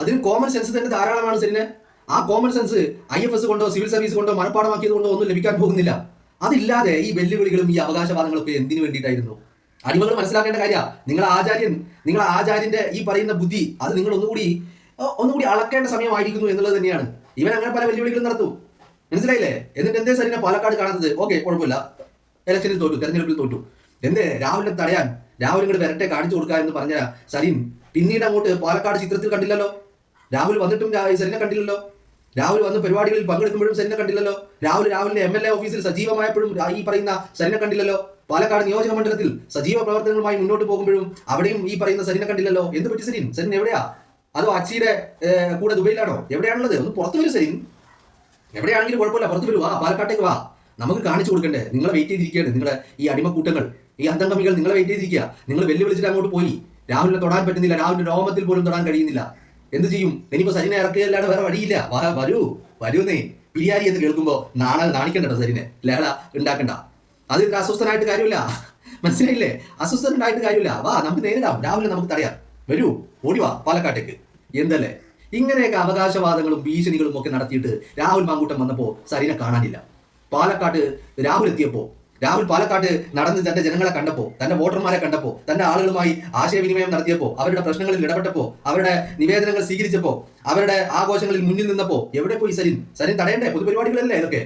അതിന് common sense തന്നെ ധാരാളമാണ് സെല്ലിന്. ആ common sense I F S കൊണ്ടോ സിവിൽ സർവീസ് കൊണ്ടോ മനഃപ്പാടമാക്കിയത് കൊണ്ടോ ഒന്നും ലഭിക്കാൻ പോകുന്നില്ല. അതില്ലാതെ ഈ വെല്ലുവിളികളും ഈ അവകാശവാദങ്ങളും ഒക്കെ എന്തിനു വേണ്ടിയിട്ടായിരുന്നു? അടിമകൾ മനസ്സിലാക്കേണ്ട കാര്യ. നിങ്ങളെ ആചാര്യൻ നിങ്ങളെ ആചാര്യന്റെ ഈ പറയുന്ന ബുദ്ധി അത് നിങ്ങൾ ഒന്നുകൂടി ഒന്നുകൂടി അളക്കേണ്ട സമയമായിരിക്കുന്നു എന്നുള്ളത് തന്നെയാണ്. ഇവൻ അങ്ങനെ പല വെല്ലുവിളികളും നടത്തും. മനസ്സിലായില്ലേ? എന്നിട്ട് എന്തേ സരിനെ പാലക്കാട് കാണാത്തത്? ഓക്കെ കുഴപ്പമില്ല. ഇലക്ഷനിൽ തോറ്റു തെരഞ്ഞെടുപ്പിൽ തോറ്റു. എന്തേ? രാഹുലിനെ തടയാൻ ഇങ്ങോട്ട് വരട്ടെ കാണിച്ചു കൊടുക്കുക എന്ന് പറഞ്ഞ സരീൻ പിന്നീട് അങ്ങോട്ട് പാലക്കാട് ചിത്രത്തിൽ കണ്ടില്ലല്ലോ? രാഹുൽ വന്നിട്ടും സരിനെ കണ്ടില്ലല്ലോ. രാഹുൽ വന്ന് പരിപാടികളിൽ പങ്കെടുക്കുമ്പോഴും സരിനെ കണ്ടില്ലല്ലോ. രാഹുൽ രാഹുലിന്റെ എം എൽ എ ഓഫീസിൽ സജീവമായപ്പോഴും ഈ പറയുന്ന സരിനെ കണ്ടില്ലല്ലോ. പാലക്കാട് നിയോജക മണ്ഡലത്തിൽ സജീവ പ്രവർത്തനങ്ങളുമായി മുന്നോട്ട് പോകുമ്പോഴും അവിടെയും ഈ പറയുന്ന സരിനെ കണ്ടില്ലല്ലോ. എന്ത് പറ്റി സരിൻ സരിൻ എവിടെയാ? അതോ അച്ചിയുടെ കൂടെ ദുബൈയിലാണോ? എവിടെയാണുള്ളത്? ഒന്ന് പുറത്തു വരും സരിൻ എവിടെയാണെങ്കിലും കുഴപ്പമില്ല പുറത്തു വരൂ. വാ പാലക്കാട്ടേക്ക് വാ. നമുക്ക് കാണിച്ചു കൊടുക്കണ്ടേ. നിങ്ങളെ വെയിറ്റ് ചെയ്തിരിക്കുകയാണ്. നിങ്ങളുടെ ഈ അടിമക്കൂട്ടങ്ങൾ ഈ അന്തംഗമികൾ നിങ്ങളെ വെയിറ്റ് ചെയ്തിരിക്കുക നിങ്ങൾ വെല്ലുവിളിച്ചിട്ട് അങ്ങോട്ട് പോയി. രാഹുലിനെ തൊടാൻ പറ്റുന്നില്ല. രാഹുലിന്റെ രോമത്തിൽ പോലും തൊടാൻ കഴിയുന്നില്ല. എന്ത് ചെയ്യും? ഇനിയിപ്പോ സരിനെ ഇറക്കുകയല്ലാണ്ട് വേറെ വഴിയില്ല. വാ വരൂ വരൂന്നേ. പിരിയാരി എന്ന് കേൾക്കുമ്പോ നാണ നാണിക്കണ്ടോ സരിനെ. ലഹള ഉണ്ടാക്കണ്ട. അത് അസ്വസ്ഥനായിട്ട് കാര്യമില്ല. മനസ്സിലായില്ലേ? അസ്വസ്ഥനായിട്ട് കാര്യമില്ല. വാ നമുക്ക് നേരിടാം. രാവിലെ നമുക്ക് തടയാം. വരൂ ഓടി വാ പാലക്കാട്ടേക്ക്. എന്തല്ലേ? ഇങ്ങനെയൊക്കെ അവകാശവാദങ്ങളും ഭീഷണികളും ഒക്കെ നടത്തിയിട്ട് രാഹുൽ മാങ്കൂട്ടം വന്നപ്പോ സരിനെ കാണാനില്ല. പാലക്കാട്ട് രാഹുൽ എത്തിയപ്പോ രാഹുൽ പാലക്കാട്ട് നടന്ന് തന്റെ ജനങ്ങളെ കണ്ടപ്പോ തന്റെ വോട്ടർമാരെ കണ്ടപ്പോ തന്റെ ആളുകളുമായി ആശയവിനിമയം നടത്തിയപ്പോ അവരുടെ പ്രശ്നങ്ങളിൽ ഇടപെട്ടപ്പോ അവരുടെ നിവേദനങ്ങൾ സ്വീകരിച്ചപ്പോ അവരുടെ ആഘോഷങ്ങളിൽ മുന്നിൽ നിന്നപ്പോ എവിടെ പോയി സരിൻ? സരിൻ തടയണ്ടേ? പൊതുപരിപാടികളല്ലേ ഇതൊക്കെ?